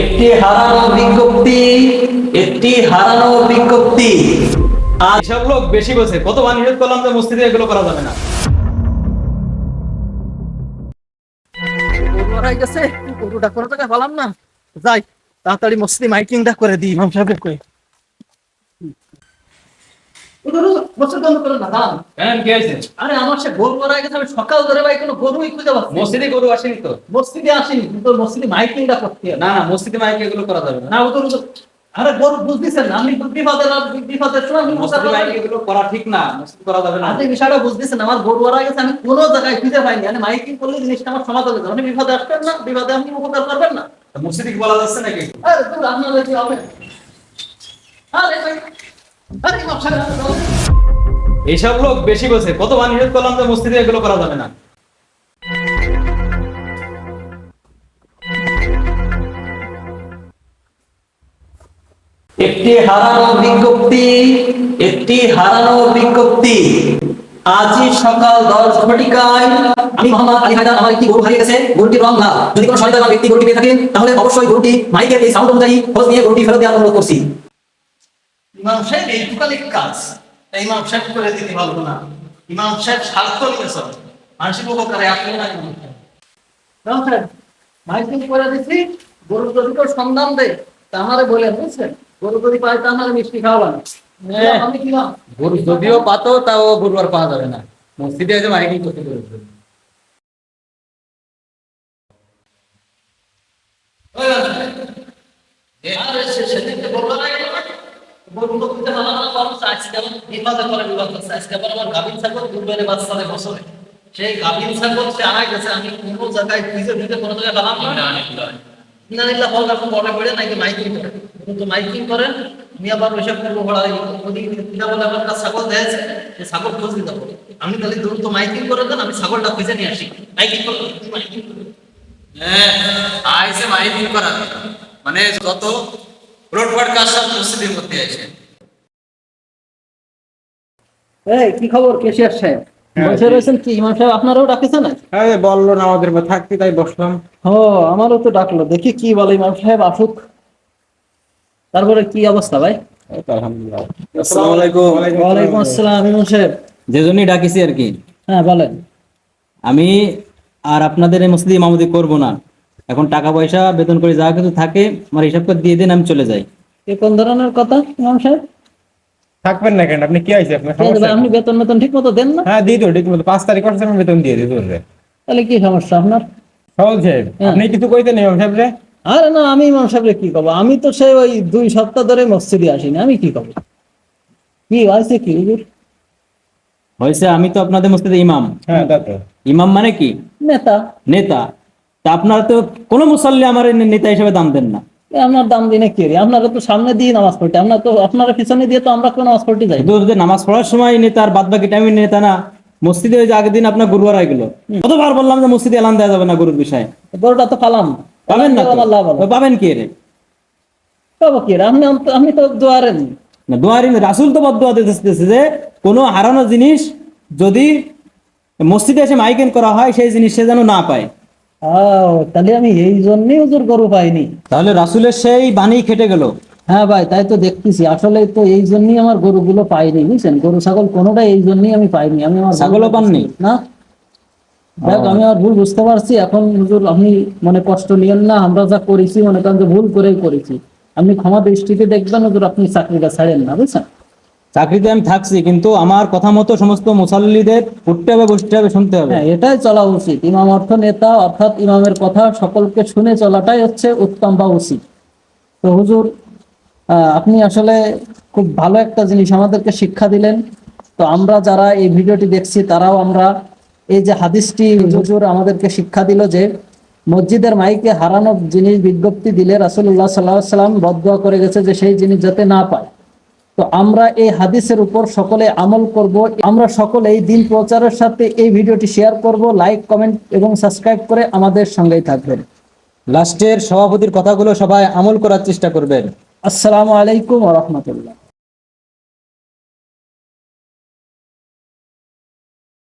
একটি হারানো বিজ্ঞপ্তি, একটি হারানো বিজ্ঞপ্তি। আর সব লোক বেশি বসে, কত নিষেধ করলাম যে মসজিদে এগুলো করা যাবে না। গেছে, গরুটা কোনো টাকা পালাম না। যাই, তাড়াতাড়ি মসজিদে মাইকিংটা করে দিই, ইমাম সাহেবকে কই মসজিদ বন্ধ করো না দাঁড়ান কেন কি হয়েছে আরে আমার সে গরু মারা গেছে আমি সকাল ধরে ভাই কোনো গরুই খুঁজে পাচ্ছি মসজিদে গরু আসেনি তো? মসজিদে আসেনি কিন্তু মসজিদে মাইকিংটা করতে না না মসজিদে মাইকে এগুলো করা যাবে না। ও তো আরে বুঝতেছেন না আমি বিপদের বিপদের সময় আমি মসজিদে এগুলো করা ঠিক না মসজিদ করা যাবে না। আপনি বিষয়টা বুঝতেছেন আমার গরু মারা গেছে আমি কোনো জায়গায় খুঁজে পাইনি। মানে মাইকিং করলে জিনিসটা আমার সমাধান হয়ে যাবে। আপনি বিপদে আসবেন না বিপদে আপনি উপকার করবেন না। মসজিদে বলা যাচ্ছে নাকি? আরে হবে। আরে এইসব লোক বেশি বসে। কতবার নিষেধ করলাম যে মসজিদে এগুলো করা যাবে না। একটি হারানো বিজ্ঞপ্তি, একটি হারানো বিজ্ঞপ্তি। আজই সকাল দশ ঘটিকায় আমি মোহাম্মদ আলী হায়দার আমার একটি গরু হারিয়ে গেছে গরুটির রং লাল যদি কোনো সহায়তা ব্যক্তি গরুটি পেয়ে থাকেন, তাহলে অবশ্যই গরুটি মাইকের এই সাউন্ড অনুযায়ী খোঁজ নিয়ে গরুটি ফেরত দেওয়ার অনুরোধ করছি। ইমাম সাহেব এইটুকালি কাজ। ইমাম সাহেব করে দিতে পারব না। ইমাম সাহেব স্বার্থ নিয়েছ মানসিক উপকারে আপনি না ইমাম সাহেব মাইকিং করে দিছি গরু যদি কেউ সন্ধান দেয় তা আমারে বলে বুঝছেন? গরু যদি পায় তা আমারে মিষ্টি আমি কি গরু যদিও পাতো তাও গরু আর পাওয়া যাবে না। মসজিদে এসে মাইকিং করতে বলেছে আরে সে সেদিনকে বলল না এগুলো? গরু তো খুঁজে পেলাম আজকে আমার বিপদে পড়ে বিপদ হচ্ছে। আজকে আবার আমার গাভীর ছাগল কুরবানি বাচ্চাদের বছরে। সেই গাভীর ছাগল সে হারাই গেছে আমি কোনো জায়গায় খুঁজে খুঁজে কোনো জায়গায় পেলাম না। না ফল এখন বড় বেড়ে নাকি মাইকিং করে? কিন্তু মাইকিং করেন আমি আবার ওইসব করব ভরা পিতা বলে আমার কাছে ছাগল দিয়েছে সে ছাগল খোঁজ দিতে হবে। আমি তাহলে দ্রুত মাইকিং করে দেন আমি ছাগলটা খুঁজে নিয়ে আসি। মাইকিং করো মাইকিং করো। আইসে মাইকিং করা মানে যত রোডওয়ার্ড কাজ সব মসজিদের মধ্যে আছে এই কি খবর? কেশিয়ার সাহেব? বসে রয়েছেন কি? ইমাম সাহেব আপনারাও ডাকেছে না হ্যাঁ বলল না আমাদের থাকতে তাই বসলাম। ও আমারও তো ডাকলো। দেখি কি বলে ইমাম সাহেব আসুক। তারপরে কি অবস্থা ভাই? আলহামদুলিল্লাহ। আসসালামু আলাইকুম। ওয়ালাইকুম আসসালাম ইমাম সাহেব। যে ডাকিছি আর কি। হ্যাঁ বলেন। আমি আর আপনাদের এই মসজিদে ইমামতি করব না। এখন টাকা পয়সা বেতন করে যা কিছু থাকে আমার হিসাব করে দিয়ে দিন আমি চলে যাই। এ কোন ধরনের কথা ইমাম সাহেব? থাকবেন না কেন? আপনি কি আইছে আপনার সমস্যা আপনি বেতন বেতন ঠিক মতো দেন না? হ্যাঁ দিই তো ঠিক মতো পাঁচ তারিখ আসছে আমি বেতন দিয়ে দিই তোরে তাহলে কি সমস্যা আপনার? সহজ সাহেব হ্যাঁ। আপনি কিছু কইতেন ইমাম সাহেব রে? আরে না আমি ইমাম সাহেবকে কি কব? আমি তো সেই ওই দুই সপ্তাহ ধরে মসজিদে আসিনি আমি কি কব? কি আছে কি হুজুর? হয়েছে আমি তো আপনাদের মসজিদে ইমাম। হ্যাঁ তা তো। ইমাম মানে কি? নেতা। নেতা। তা আপনারা তো কোনো মুসল্লি আমার নেতা হিসেবে দাম দেন না। আপনার দাম দিনে কি রে? আপনারা তো সামনে দিয়ে নামাজ পড়তে আমরা তো আপনারা পিছনে দিয়ে তো আমরা কেউ নামাজ পড়তে যাই। শুধু যে নামাজ পড়ার সময় নেতা আর বাদ বাকি টাইমে নেতা না মসজিদে ওই যে আগের দিন আপনার গরু হারাই গেল কতবার বললাম যে মসজিদে এলান দেওয়া যাবে না গরুর বিষয়ে? গরুটা তো পালাম। পাবেন না ওই পাবেন কি রে? পাবো কি রে? আপনি আমি তো দোয়ারেন না দোয়ারি রাসুল তো বদুয়া দিতেছে যে কোনো হারানো জিনিস যদি মসজিদে এসে মাইকেন করা হয় সেই জিনিস সে যেন না পায়। তাহলে আমি এই জন্যই হুজুর গরু পাইনি। তাহলে রাসুলের সেই বাণী খেটে গেল। হ্যাঁ ভাই তাই তো দেখতেছি। আসলে তো এই জন্যই আমার গরুগুলো পাইনি বুঝছেন? গরু ছাগল কোনোটাই এই জন্যই আমি পাইনি। আমি আমার ছাগলও পাননি? না? দেখ আমি আমার ভুল বুঝতে পারছি। এখন হুজুর আপনি মনে কষ্ট নিয়েন না আমরা যা করেছি মনে করেন যে ভুল করেই করেছি। আপনি ক্ষমা দৃষ্টিতে দেখবেন হুজুর আপনি চাকরিটা ছাড়েন না বুঝছেন? চাকরিতে আমি থাকছি, কিন্তু আমার কথা মতো সমস্ত মুসল্লিদের উঠতে হবে, বসতে হবে, শুনতে হবে। হ্যাঁ এটাই চলা উচিত। ইমাম অর্থ নেতা অর্থাৎ ইমামের কথা সকলকে শুনে চলাটাই হচ্ছে উত্তম বা উচিত। তো হুজুর আপনি আসলে খুব ভালো একটা জিনিস আমাদেরকে শিক্ষা দিলেন। তো আমরা যারা এই ভিডিওটি দেখছি, তারাও আমরা এই যে হাদিসটি হুজুর আমাদেরকে শিক্ষা দিল যে মসজিদের মাইকে হারানো জিনিস বিজ্ঞপ্তি দিলে রাসুল্লাহ সাল্লাহ সাল্লাম বদয়া করে গেছে যে সেই জিনিস যাতে না পায়। তো আমরা এই হাদিসের উপর সকলে আমল করব। আমরা সকলে এই দিন প্রচারের সাথে এই ভিডিওটি শেয়ার করব। লাইক কমেন্ট এবং সাবস্ক্রাইব করে আমাদের সঙ্গেই থাকবেন। লাস্টের সভাপতির কথাগুলো সবাই আমল করার চেষ্টা করবেন। আসসালামু আলাইকুম রহমতুল্লাহ।